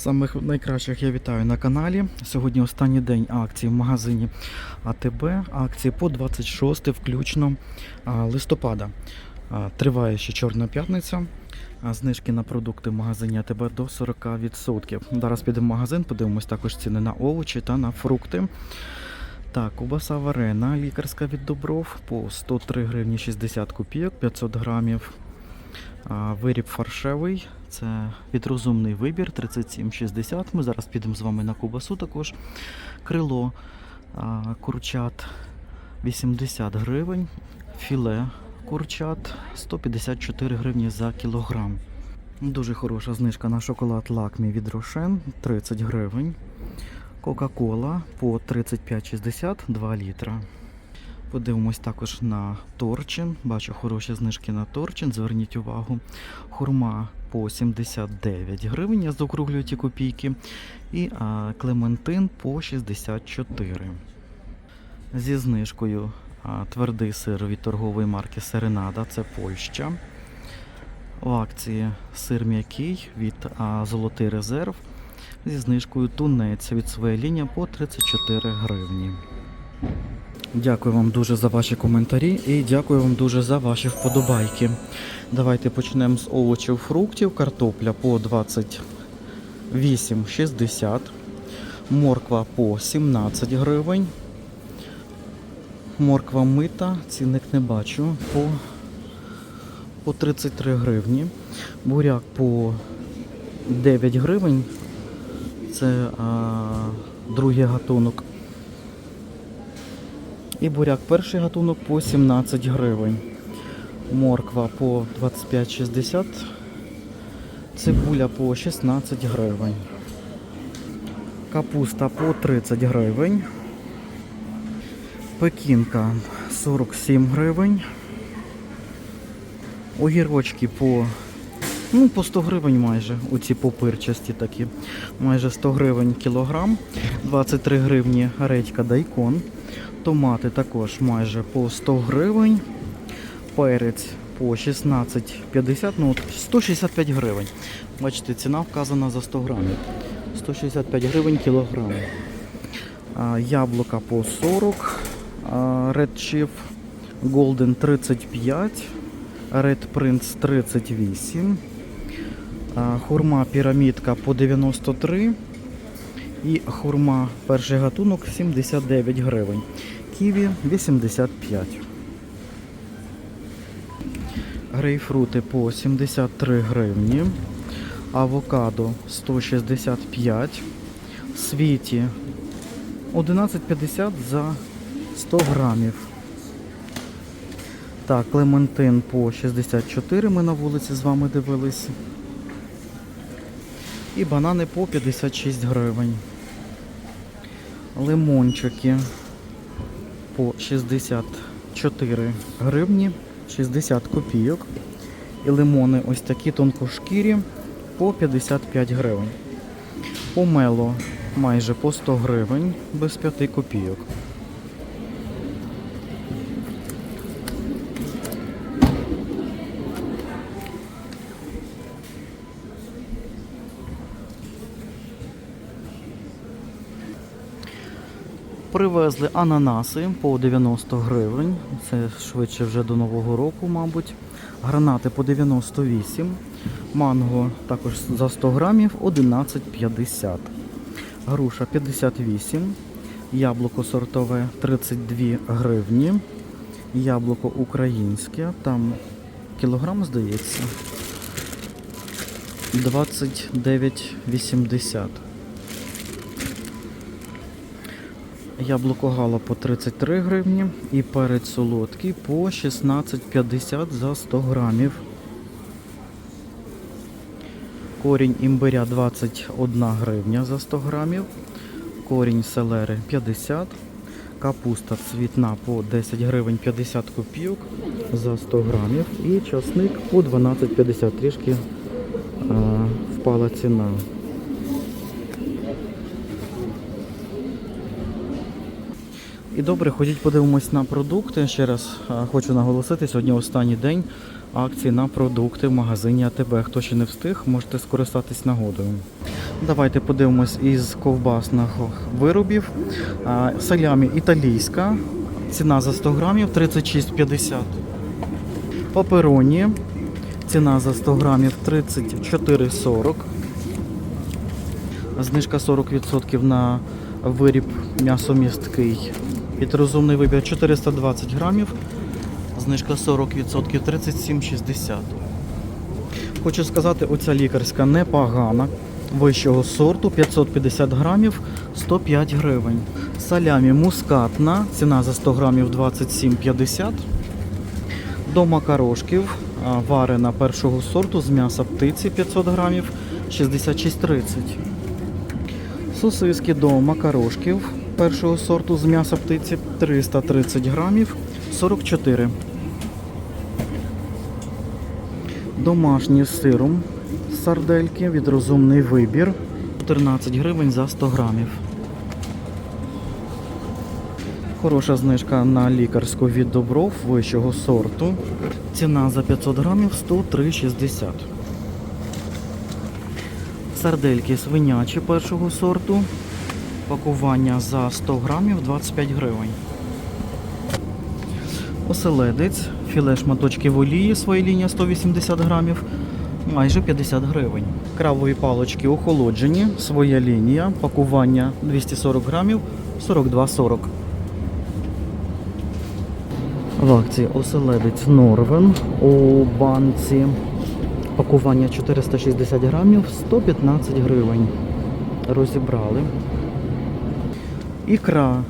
Самих найкращих я вітаю на каналі. Сьогодні останній день акцій в магазині АТБ. Акції по 26 включно листопада. Триває ще Чорна п'ятниця. Знижки на продукти в магазині АТБ до 40%. Зараз підемо в магазин, подивимось також ціни на овочі та на фрукти. Так, кубаса варена, лікарська від Добров по 103 гривні 60 копійок, 500 грамів. Виріб фаршевий, це відрозумний вибір 37,60. Ми зараз підемо з вами на кубасу також. Крило курчат 80 гривень, філе курчат 154 гривні за кілограм. Дуже хороша знижка на шоколад лакмі від Рошен 30 гривень. Кока-кола по 35,60 2 літра. Подивимось також на торчин. Бачу хороші знижки на торчин. Зверніть увагу. Хурма по 79 гривень. Я заокруглюю ті копійки. І а, клементин по 64. Зі знижкою а, твердий сир від торгової марки Серенада. Це Польща. У акції сир м'який від а, Золотий резерв. Зі знижкою тунець від своєї лінії по 34 гривні. Дякую вам дуже за ваші коментарі і дякую вам дуже за ваші вподобайки. Давайте почнемо з овочів фруктів. Картопля по 28,60, морква по 17 гривень. Морква мита, цінник не бачу, по, по 33 гривні. Буряк по 9 гривень. Це а, другий гатунок. І буряк перший гатунок по 17 гривень. Морква по 25,60. Цибуля по 16 гривень. Капуста по 30 гривень. Пекінка 47 гривень. Огірочки по, ну, по 100 гривень майже. Оці попирчасті такі. Майже 100 гривень кілограм. 23 гривні редька дайкон. Томати також майже по 100 гривень. Перець по 16,50, ну от 165 гривень. Бачите, ціна вказана за 100 грамів. 165 гривень кілограм. Яблука по 40. Red Chief Golden 35. Red Prince 38. Хурма пірамідка по 93. І хурма перший гатунок 79 гривень. Ківі 85. Грейпфрути по 73 гривні. Авокадо 165. Світі 11,50 за 100 грамів. Так, Клементин по 64 ми на вулиці з вами дивились. І банани по 56 гривень. Лимончики по 64 гривні, 60 копійок. І лимони ось такі тонкошкірі по 55 гривень. Помело майже по 100 гривень без 5 копійок. Привезли ананаси по 90 гривень. Це швидше вже до Нового року, мабуть. Гранати по 98. Манго також за 100 грамів 11,50. Груша 58. Яблуко сортове 32 гривні. Яблуко українське. Там кілограм, здається. 29,80. Яблуко гала по 33 гривні і перець солодкий по 16,50 за 100 грамів. Корінь імбиря 21 гривня за 100 грамів. Корінь селери 50. Капуста цвітна по 10 гривень 50 копійок за 100 грамів. І часник по 12,50. Трішки а, впала ціна. І добре, ходіть подивимось на продукти. Ще раз хочу наголосити, сьогодні останній день акції на продукти в магазині АТБ. Хто ще не встиг, можете скористатись нагодою. Давайте подивимось із ковбасних виробів. Салямі італійська. Ціна за 100 грамів 36,50. Папероні. Ціна за 100 грамів 34,40. Знижка 40% на виріб м'ясомісткий. Підрозумний вибір 420 грамів. Знижка 40% 37,60. Хочу сказати, оця лікарська непогана. Вищого сорту 550 грамів 105 гривень. Салямі мускатна, ціна за 100 грамів 27,50. До макарошків варена першого сорту з м'яса птиці 500 грамів 66,30. Сосиски до макарошків першого сорту з м'яса птиці 330 грамів 44. Домашні з сиром сардельки від розумний вибір 14 гривень за 100 грамів. Хороша знижка на лікарську від добров вищого сорту. Ціна за 500 грамів 103,60. Сардельки свинячі першого сорту. Пакування за 100 грамів 25 гривень. Оселедець, філе шматочки в олії, своя лінія 180 грамів, майже 50 гривень. Кравові палочки охолоджені, своя лінія, пакування 240 грамів, 42,40. В акції оселедець Норвен у банці. Пакування 460 грамів, 115 гривень. Розібрали. Ікра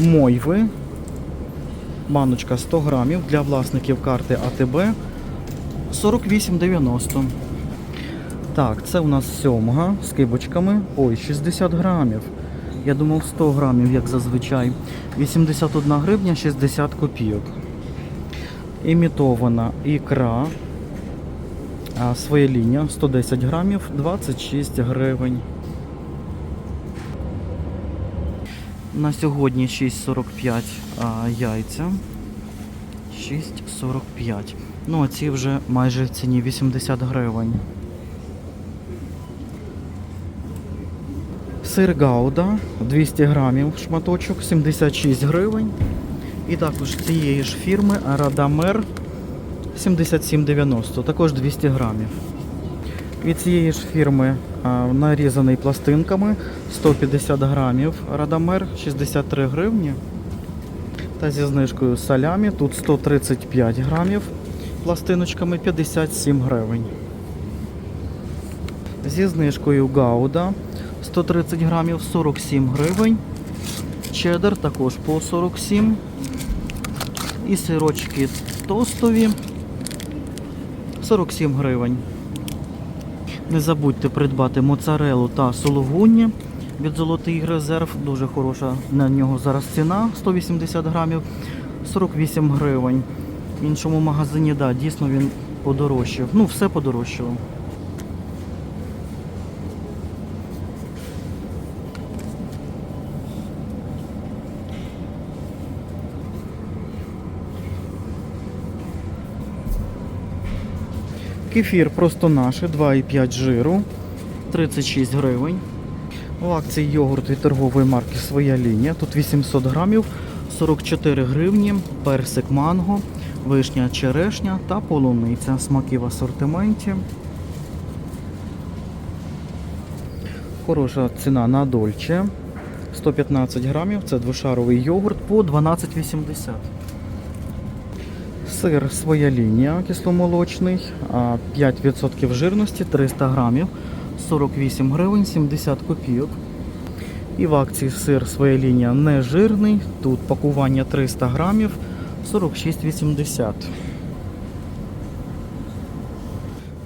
мойви. Баночка 100 грамів для власників карти АТБ 48,90. Так, це у нас сьомга з кибочками. Ой, 60 грамів. Я думав 100 грамів, як зазвичай. 81 гривня 60 копійок. Імітована ікра. Своя лінія 110 грамів 26 гривень. На сьогодні 6,45 яйця. 6,45. Ну, а ці вже майже в ціні 80 гривень. Сир Гауда 200 грамів шматочок, 76 гривень. І також цієї ж фірми Радамер 77,90, також 200 грамів. Від цієї ж фірми нарізаний пластинками 150 грамів Радамер 63 гривні. Та зі знижкою салямі тут 135 грамів пластиночками 57 гривень. Зі знижкою Гауда 130 грамів 47 гривень. Чеддер також по 47. І сирочки тостові 47 гривень. Не забудьте придбати моцарелу та сологуні від Золотий резерв. Дуже хороша на нього зараз ціна 180 грамів 48 гривень. В іншому магазині, да, дійсно він подорожчав. Ну, все подорожчало. Кефір просто наше, 2,5 жиру, 36 гривень. У акції йогурт від торгової марки Своя лінія. Тут 800 грамів, 44 гривні, персик манго, вишня черешня та полуниця. Смаки в асортименті. Хороша ціна на дольче. 115 грамів, це двошаровий йогурт по 12,80. Сир своя лінія кисломолочний, 5% жирності, 300 грамів, 48 гривень 70 копійок. І в акції сир своя лінія не жирний. Тут пакування 300 грамів, 46,80.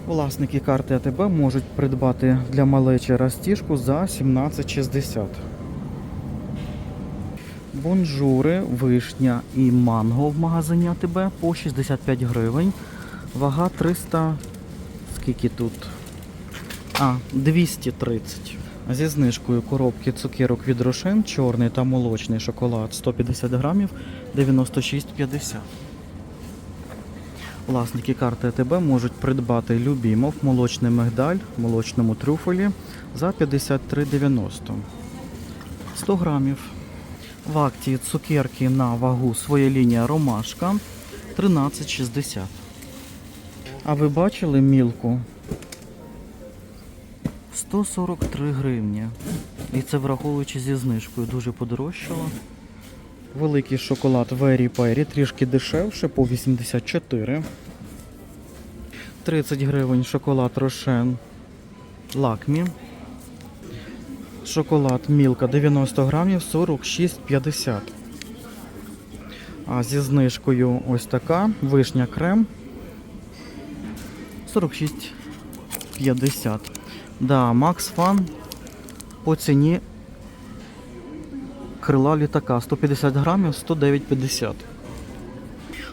Власники карти АТБ можуть придбати для малечі растіжку за 17,60. Бонжури, вишня і манго в магазині АТБ по 65 гривень. Вага 300. Скільки тут? А, 230. Зі знижкою коробки цукерок від Рошен, чорний та молочний шоколад 150 грамів 96,50. Власники карти АТБ можуть придбати Любімов, молочний мигдаль, молочному трюфелі за 53,90. 100 грамів. В акції цукерки на вагу своя лінія ромашка 13,60. А ви бачили мілку? 143 гривні. І це враховуючи зі знижкою, дуже подорожчало. Великий шоколад Very Perry трішки дешевше по 84. 30 гривень шоколад Рошен Лакмі. Шоколад Мілка 90 грамів 46,50. А зі знижкою ось така вишня крем 46,50. Да, Макс Фан по ціні крила літака 150 грамів 109,50.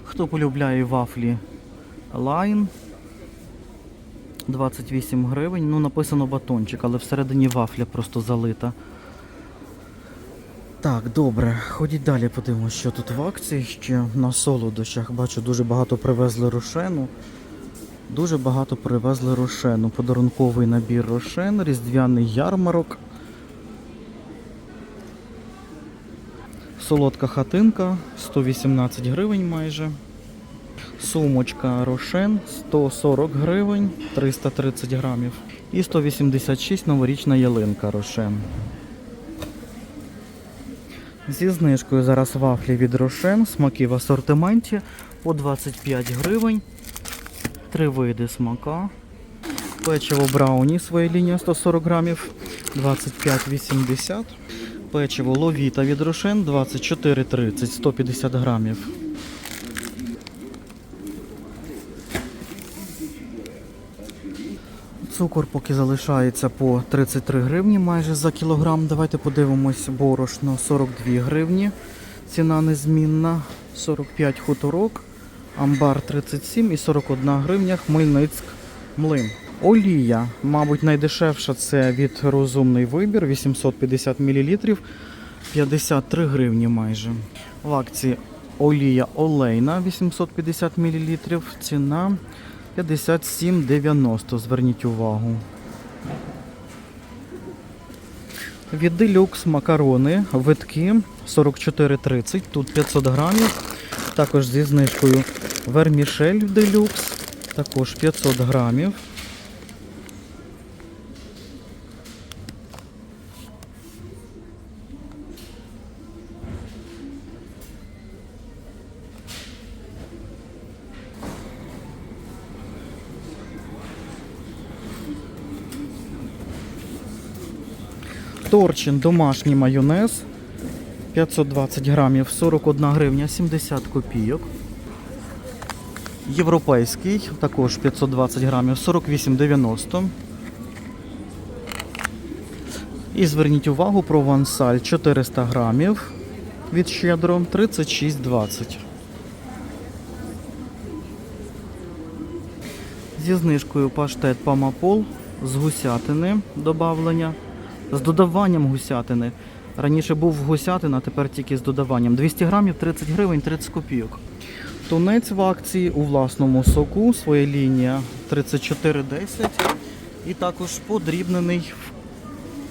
Хто полюбляє вафлі Line 28 гривень. Ну, написано батончик, але всередині вафля просто залита. Так, добре, ходіть далі, подивимося, що тут в акції ще на солодощах. Бачу, дуже багато привезли рошену. Дуже багато привезли рошену. Подарунковий набір рошен, різдвяний ярмарок. Солодка хатинка 118 гривень майже. Сумочка Рошен 140 гривень, 330 грамів. І 186 новорічна ялинка Рошен. Зі знижкою зараз вафлі від Рошен, смаки в асортименті по 25 гривень. Три види смака. Печиво Брауні своя лінія 140 грамів 25,80. Печиво Ловіта від Рошен 24,30 150 грамів. Цукор поки залишається по 33 гривні майже за кілограм. Давайте подивимось борошно 42 гривні. Ціна незмінна. 45 хуторок, амбар 37 і 41 гривня Хмельницьк млин. Олія, мабуть, найдешевша це від розумний вибір 850 мл 53 гривні майже. В акції олія олейна 850 мл. Ціна 57,90, зверніть увагу. Від Deluxe макарони, витки 44,30, тут 500 грамів. Також зі знижкою вермішель Deluxe, також 500 грамів. Торчин домашній майонез 520 грамів 41 гривня 70 копійок. Європейський також 520 грамів 48,90. І зверніть увагу провансаль 400 грамів від щедро 36,20. Зі знижкою паштет Памапол з гусятини додавлення. З додаванням гусятини. Раніше був гусятина, тепер тільки з додаванням. 200 грамів 30 гривень 30 копійок. Тунець в акції у власному соку, своя лінія 34,10 і також подрібнений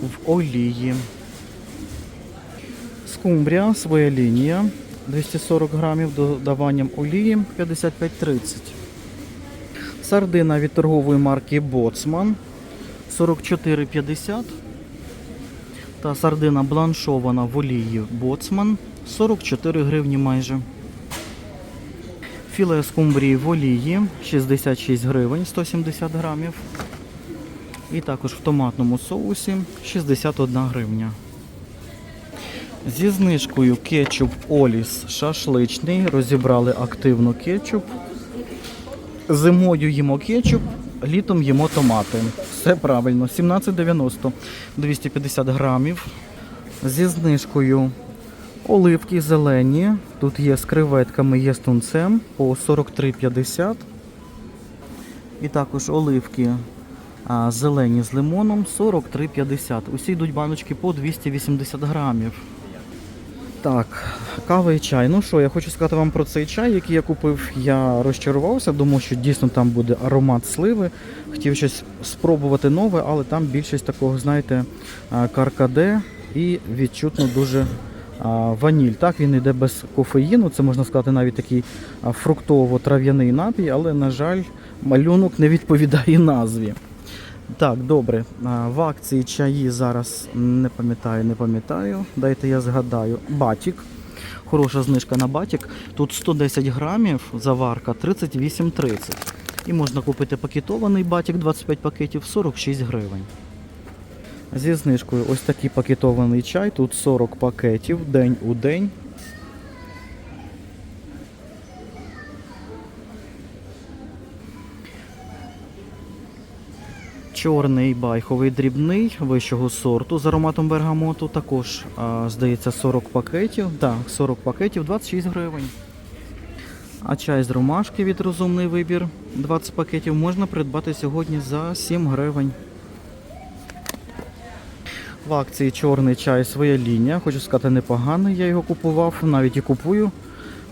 в, олії. Скумбрія, своя лінія 240 грамів додаванням олії 55,30. Сардина від торгової марки Боцман 44,50. Та сардина бланшована в олії Боцман 44 гривні майже. Філе скумбрії в олії 66 гривень 170 грамів. І також в томатному соусі 61 гривня. Зі знижкою кетчуп Оліс шашличний. Розібрали активно кетчуп. Зимою їмо кетчуп, літом їмо томати. Все правильно. 17,90 250 грамів. Зі знижкою оливки зелені. Тут є з креветками, є з тунцем по 43,50. І також оливки а, зелені з лимоном 43,50. Усі йдуть баночки по 280 грамів. Так, кава і чай. Ну що, я хочу сказати вам про цей чай, який я купив. Я розчарувався, думав, що дійсно там буде аромат сливи. Хотів щось спробувати нове, але там більшість такого, знаєте, каркаде і відчутно дуже ваніль. Так, він йде без кофеїну. Це можна сказати навіть такий фруктово-трав'яний напій, але, на жаль, малюнок не відповідає назві. Так, добре. В акції чаї зараз не пам'ятаю, не пам'ятаю. Дайте я згадаю. Батік. Хороша знижка на батік. Тут 110 грамів, заварка 38,30. І можна купити пакетований батік 25 пакетів 46 гривень. Зі знижкою ось такий пакетований чай. Тут 40 пакетів день у день. Чорний байховий дрібний вищого сорту з ароматом бергамоту. Також, а, здається, 40 пакетів. Так, 40 пакетів, 26 гривень. А чай з ромашки від розумний вибір 20 пакетів можна придбати сьогодні за 7 гривень. В акції чорний чай своя лінія. Хочу сказати, непоганий. Я його купував, навіть і купую.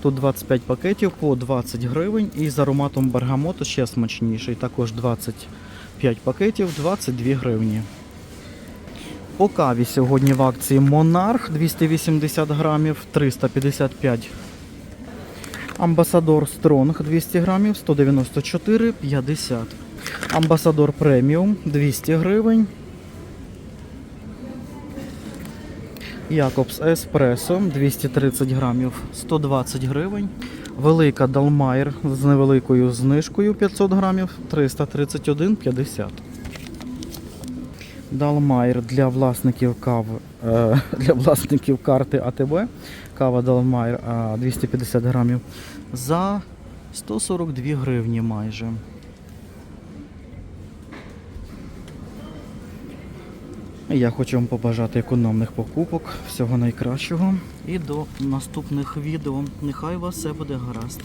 Тут 25 пакетів по 20 гривень. І з ароматом бергамоту ще смачніший. Також 25 пакетів, 22 гривні. По каві сьогодні в акції Монарх 280 грамів, 355 Амбасадор Стронг 200 грамів, 194,50. Амбасадор преміум 200 гривень. Якобс Еспресо 230 грамів, 120 гривень. Велика Далмайр з невеликою знижкою 500 грамів, 331,50. Далмайр для власників кав, е, для власників карти АТБ. Кава Далмайр е, 250 грамів за 142 гривні майже. Я хочу вам побажати економних покупок, всього найкращого і до наступних відео. Нехай вас все буде гаразд.